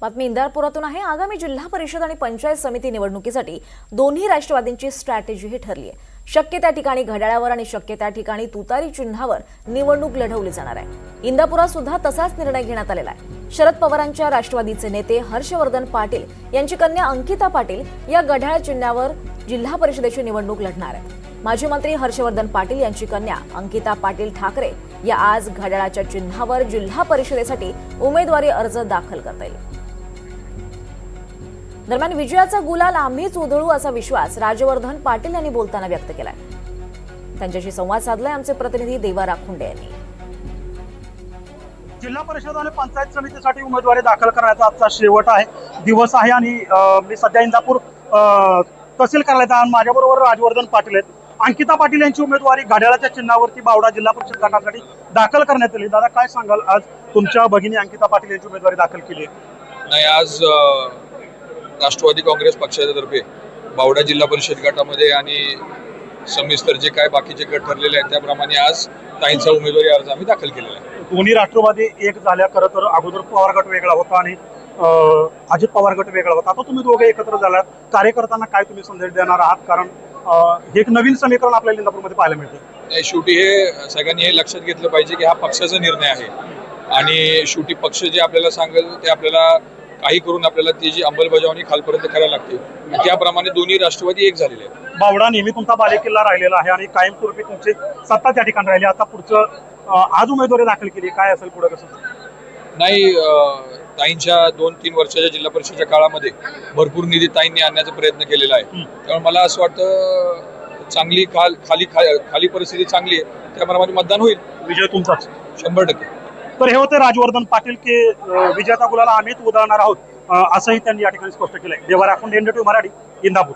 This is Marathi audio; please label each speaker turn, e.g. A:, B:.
A: बातमी इंदारपुरातून आहे. आगामी जिल्हा परिषद आणि पंचायत समिती निवडणुकीसाठी दोन्ही राष्ट्रवादींची स्ट्रॅटेजी ठरली आहे. शक्य त्या ठिकाणी घड्याळावर आणि शक्य त्या ठिकाणी तुतारी चिन्हावर निवडणूक लढवली जाणार आहे. इंदापुरात सुद्धा तसाच निर्णय घेण्यात आलेला आहे. शरद पवारांच्या राष्ट्रवादीचे नेते हर्षवर्धन पाटील यांची कन्या अंकिता पाटील या घड्याळ चिन्हावर जिल्हा परिषदेची निवडणूक लढणार आहे माजी मंत्री हर्षवर्धन पाटील यांची कन्या अंकिता पाटील ठाकरे या आज घड्याळाच्या चिन्हावर जिल्हा परिषदेसाठी उमेदवारी अर्ज दाखल करता येईल. दरम्यान विजयाचा गुलाल आम्हीच उधळू असा विश्वास राजवर्धन पाटील यांनी बोलताना व्यक्त केलाय. त्यांच्याशी संवाद साधलाय आमचे प्रतिनिधी देवा राखुंडे यांनी.
B: जिल्हा परिषद आणि पंचायत समितीसाठी उमेदवारी दाखल करण्याचा आजचा शेवट आहे. दिवस आहे आणि मी सध्या इंदापूर अ, तहसील कार्यालयात आहे. माझ्याबरोबर राजवर्धन पाटील आहेत. अंकिता पाटील यांची उमेदवारी घड्याळाच्या चिन्हावरती बावडा जिल्हा परिषद गटासाठी दाखल करण्यात आली. दादा काय सांगाल? आज तुमच्या भगिनी अंकिता पाटील यांची उमेदवारी दाखल केली आहे.
C: नाही आज राष्ट्रवादी काँग्रेस पक्षाच्या तर्फे बावडा जिल्हा परिषद गटामध्ये आणि समिस्तर जे काय बाकीचे गट ठरलेले आहेत त्याप्रमाणे आज ताईंचा उमेदवारी अर्ज आम्ही दाखल केलेला आहे.
B: दोन्ही राष्ट्रवादी एक झाल्या खरं तर अगोदर पवार गट वेगळा होता आणि अजित पवार गट वेगळा होता. आता तुम्ही दोघे एकत्र झालात. कार्यकर्त्यांना काय तुम्ही संदेश देणार आहात? कारण हे एक नवीन समीकरण आपल्याला इंदापूरमध्ये पाहायला मिळतं
C: नाही शेवटी हे सगळ्यांनी हे लक्षात घेतलं पाहिजे की हा पक्षाचा निर्णय आहे. आणि शेवटी पक्ष जे आपल्याला सांगेल ते आपल्याला काही करून आपल्याला ती जी अंमलबजावणी खालपर्यंत करायला लागते. त्याप्रमाणे दोन्ही राष्ट्रवादी एक झालेले आहेत.
B: बावडा नेहमी तुमचा बालेकिल्ला राहिलेला आहे आणि कायमस्वरूपी तुमची सत्ता त्या ठिकाणी राहिली. आता पुढचं आज उमेदवारी दाखल केली. काय असेल पुढे कसं?
C: नाही ताईंच्या दोन तीन वर्षाच्या जिल्हा परिषदेच्या काळामध्ये भरपूर निधी ताईंनी आणण्याचा प्रयत्न केलेला आहे. त्यामुळे मला असं वाटतं चांगली खाल खाली खाली परिस्थिती चांगली आहे. त्याप्रमाणे मतदान होईल.
B: विजय तुमचाच.
C: शंभर टक्के.
B: तर हे होते राजवर्धन पाटील की विजेता गुलाला आम्हीच उधळणार आहोत असंही त्यांनी या ठिकाणी स्पष्ट केलंय. देवा राखून एनडीटी मराठी इंदापूर.